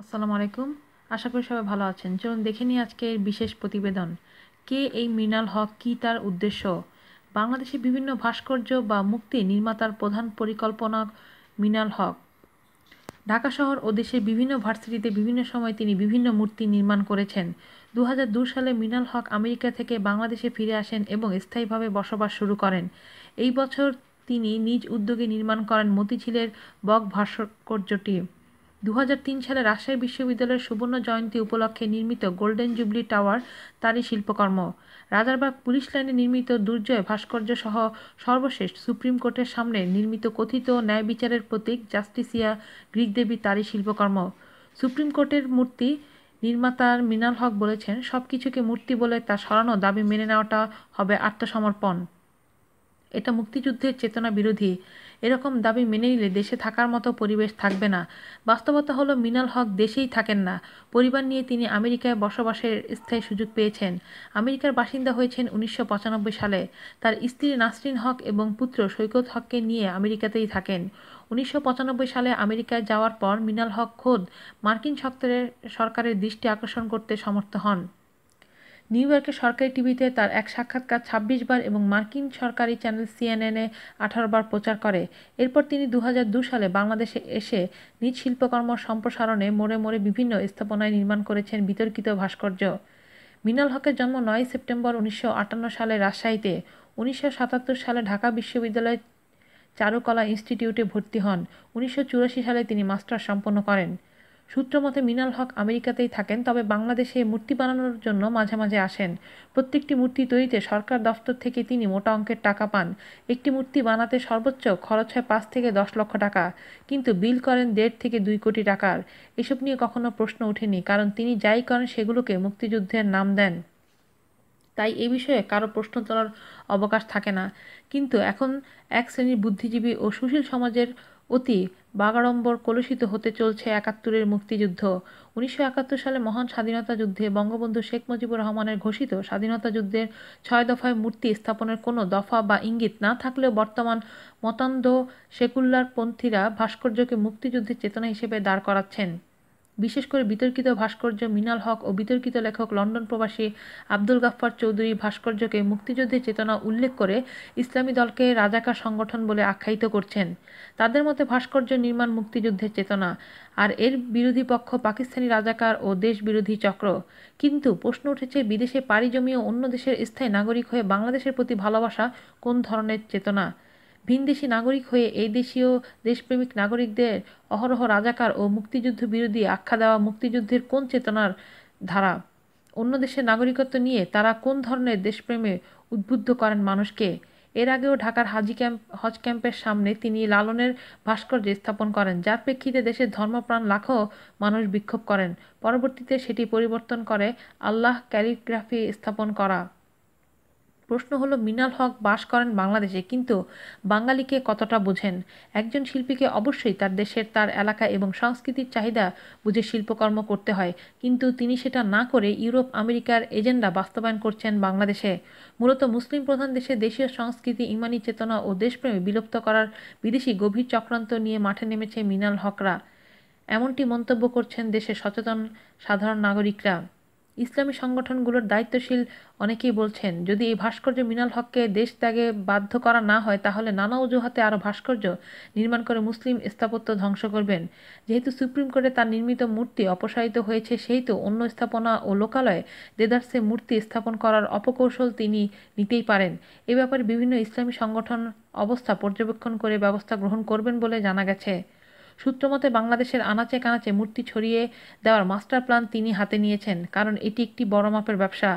আসসালামু আলাইকুম। আশা করি সবাই ভালো আছেন। চলুন দেখে নিই আজকের বিশেষ প্রতিবেদন। কে এই মৃণাল হক? কী তার উদ্দেশ্য? বাংলাদেশে বিভিন্ন ভাস্কর্য বা মুক্তি নির্মাতার প্রধান পরিকল্পনা মৃণাল হক। ঢাকা শহর ও দেশের বিভিন্ন ভার্সিটিতে বিভিন্ন সময় তিনি বিভিন্ন মূর্তি নির্মাণ করেছেন। দু সালে মৃণাল হক আমেরিকা থেকে বাংলাদেশে ফিরে আসেন এবং স্থায়ীভাবে বসবাস শুরু করেন। এই বছর তিনি নিজ উদ্যোগে নির্মাণ করেন মতিঝিলের বক ভাস্কর্যটি। দু হাজার তিন সালে রাজশাহী বিশ্ববিদ্যালয়ের সুবর্ণ জয়ন্তী উপলক্ষে নির্মিত গোল্ডেন জুবলি টাওয়ার তারই শিল্পকর্ম। রাজারবাগ পুলিশ লাইনে নির্মিত দুর্জয় ভাস্কর্য সহ সর্বশেষ সুপ্রিম কোর্টের সামনে নির্মিত কথিত ন্যায় বিচারের প্রতীক জাস্টিসিয়া গ্রিক দেবী তারই শিল্পকর্ম। সুপ্রিম কোর্টের মূর্তি নির্মাতার মিনাল হক বলেছেন সব কিছুকে মূর্তি বলে তা সরানো দাবি মেনে নেওয়াটা হবে আত্মসমর্পণ। এটা মুক্তিযুদ্ধের চেতনা বিরোধী। এরকম দাবি মেনে নিলে দেশে থাকার মতো পরিবেশ থাকবে না। বাস্তবতা হলো, মিনাল হক দেশেই থাকেন না। পরিবার নিয়ে তিনি আমেরিকায় বসবাসের স্থায়ী সুযোগ পেয়েছেন। আমেরিকার বাসিন্দা হয়েছেন উনিশশো পঁচানব্বই সালে। তার স্ত্রী নাসরিন হক এবং পুত্র সৈকত হককে নিয়ে আমেরিকাতেই থাকেন। উনিশশো পঁচানব্বই সালে আমেরিকায় যাওয়ার পর মিনাল হক খোদ মার্কিন সরকারের দৃষ্টি আকর্ষণ করতে সমর্থ হন। নিউ ইয়র্কের সরকারি টিভিতে তার এক সাক্ষাৎকার ছাব্বিশ বার এবং মার্কিন সরকারি চ্যানেল সিএনএনে আঠারো বার প্রচার করে। এরপর তিনি দু সালে বাংলাদেশে এসে নিজ শিল্পকর্ম সম্প্রসারণে মোড়ে মোড়ে বিভিন্ন স্থাপনায় নির্মাণ করেছেন বিতর্কিত ভাস্কর্য। মিনাল হকের জন্ম নয় সেপ্টেম্বর উনিশশো আটান্ন সালে রাজশাহীতে। উনিশশো সাতাত্তর সালে ঢাকা বিশ্ববিদ্যালয়ের চারুকলা ইনস্টিটিউটে ভর্তি হন। উনিশশো চুরাশি সালে তিনি মাস্টার সম্পন্ন করেন। সূত্রমতে মিনাল হক আমেরিকাতেই থাকেন, তবে বাংলাদেশে মূর্তি বানানোর জন্য মাঝে মাঝে আসেন। প্রত্যেকটি মূর্তি তৈরিতে সরকার দফতর থেকে তিনি মোটা অঙ্কের টাকা পান। একটি মূর্তি বানাতে সর্বোচ্চ খরচ হয় পাঁচ থেকে দশ লক্ষ টাকা, কিন্তু বিল করেন দেড় থেকে দুই কোটি টাকার। এসব নিয়ে কখনো প্রশ্ন ওঠেনি, কারণ তিনি যাই করেন সেগুলোকে মুক্তিযুদ্ধের নাম দেন। তাই এ বিষয়ে কারও প্রশ্ন তোলার অবকাশ থাকে না। কিন্তু এখন এক শ্রেণির বুদ্ধিজীবী ও সুশীল সমাজের অতি বাগাড়ম্বর কলুষিত হতে চলছে একাত্তরের মুক্তিযুদ্ধ। উনিশশো একাত্তর সালে মহান স্বাধীনতা যুদ্ধে বঙ্গবন্ধু শেখ মুজিবুর রহমানের ঘোষিত স্বাধীনতা যুদ্ধের ছয় দফায় মূর্তি স্থাপনের কোনো দফা বা ইঙ্গিত না থাকলেও বর্তমান মতান্ধ সেকুল্লার পন্থীরা ভাস্কর্যকে মুক্তিযুদ্ধের চেতনা হিসেবে দাঁড় করাচ্ছেন। বিশেষ করে বিতর্কিত ভাস্কর্য মিনাল হক ও বিতর্কিত লেখক লন্ডন প্রবাসী আব্দুল গাফফার চৌধুরী ভাস্কর্যকে মুক্তিযুদ্ধের চেতনা উল্লেখ করে ইসলামী দলকে রাজাকার সংগঠন বলে আখ্যায়িত করছেন। তাদের মতে ভাস্কর্য নির্মাণ মুক্তিযুদ্ধের চেতনা আর এর বিরোধী পক্ষ পাকিস্তানি রাজাকার ও দেশ বিরোধী চক্র। কিন্তু প্রশ্ন উঠেছে, বিদেশে পাড়ি জমিয়ে অন্য দেশের স্থায়ী নাগরিক হয়ে বাংলাদেশের প্রতি ভালোবাসা কোন ধরনের চেতনা? ভিনদেশি নাগরিক হয়ে এই দেশীয় দেশপ্রেমিক নাগরিকদের অহরহ রাজাকার ও মুক্তিযুদ্ধ বিরোধী আখ্যা দেওয়া মুক্তিযুদ্ধের কোন চেতনার ধারা? অন্য দেশের নাগরিকত্ব নিয়ে তারা কোন ধরনের দেশপ্রেমে উদ্বুদ্ধ করেন মানুষকে? এর আগেও ঢাকার হাজি ক্যাম্প, হজ ক্যাম্পের সামনে তিনি লালনের ভাস্কর্য স্থাপন করেন, যার প্রেক্ষিতে দেশের ধর্মপ্রাণ লাখো মানুষ বিক্ষোভ করেন। পরবর্তীতে সেটি পরিবর্তন করে আল্লাহ ক্যালিগ্রাফি স্থাপন করা। প্রশ্ন হলো মিনাল হক বাস করেন বাংলাদেশে, কিন্তু বাঙালিকে কতটা বোঝেন? একজন শিল্পীকে অবশ্যই তার দেশের, তার এলাকা এবং সংস্কৃতির চাহিদা বুঝে শিল্পকর্ম করতে হয়, কিন্তু তিনি সেটা না করে ইউরোপ, আমেরিকার এজেন্ডা বাস্তবায়ন করছেন বাংলাদেশে। মূলত মুসলিম প্রধান দেশে দেশীয় সংস্কৃতি, ইমানি চেতনা ও দেশপ্রেমে বিলুপ্ত করার বিদেশি গভীর চক্রান্ত নিয়ে মাঠে নেমেছে মিনাল হকরা। এমনটি মন্তব্য করছেন দেশের সচেতন সাধারণ নাগরিকরা। ইসলামী সংগঠনগুলোর দায়িত্বশীল অনেকেই বলছেন, যদি এই ভাস্কর্য মিনাল হককে দেশ ত্যাগে বাধ্য করা না হয়, তাহলে নানা অজুহাতে আরও ভাস্কর্য নির্মাণ করে মুসলিম স্থাপত্য ধ্বংস করবেন। যেহেতু সুপ্রিম কোর্টে তার নির্মিত মূর্তি অপসারিত হয়েছে সেই তো অন্য স্থাপনা ও লোকালয়ে দেদার্সে মূর্তি স্থাপন করার অপকৌশল তিনি নিতেই পারেন। এ ব্যাপারে বিভিন্ন ইসলামী সংগঠন অবস্থা পর্যবেক্ষণ করে ব্যবস্থা গ্রহণ করবেন বলে জানা গেছে। সূত্রমতে বাংলাদেশের আনাচে কানাচে মূর্তি ছড়িয়ে দেওয়ার মাস্টার প্ল্যান তিনি হাতে নিয়েছেন, কারণ এটি একটি বড় মাপের ব্যবসা।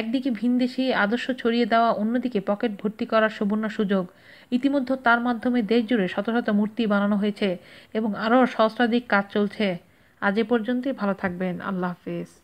একদিকে ভিনদেশি আদর্শ ছড়িয়ে দেওয়া, অন্যদিকে পকেট ভর্তি করার সুবর্ণ সুযোগ। ইতিমধ্যে তার মাধ্যমে দেশ জুড়ে শত শত মূর্তি বানানো হয়েছে এবং আরও সহস্রাধিক কাজ চলছে। আজ এ পর্যন্তই, ভালো থাকবেন। আল্লাহ হাফিজ।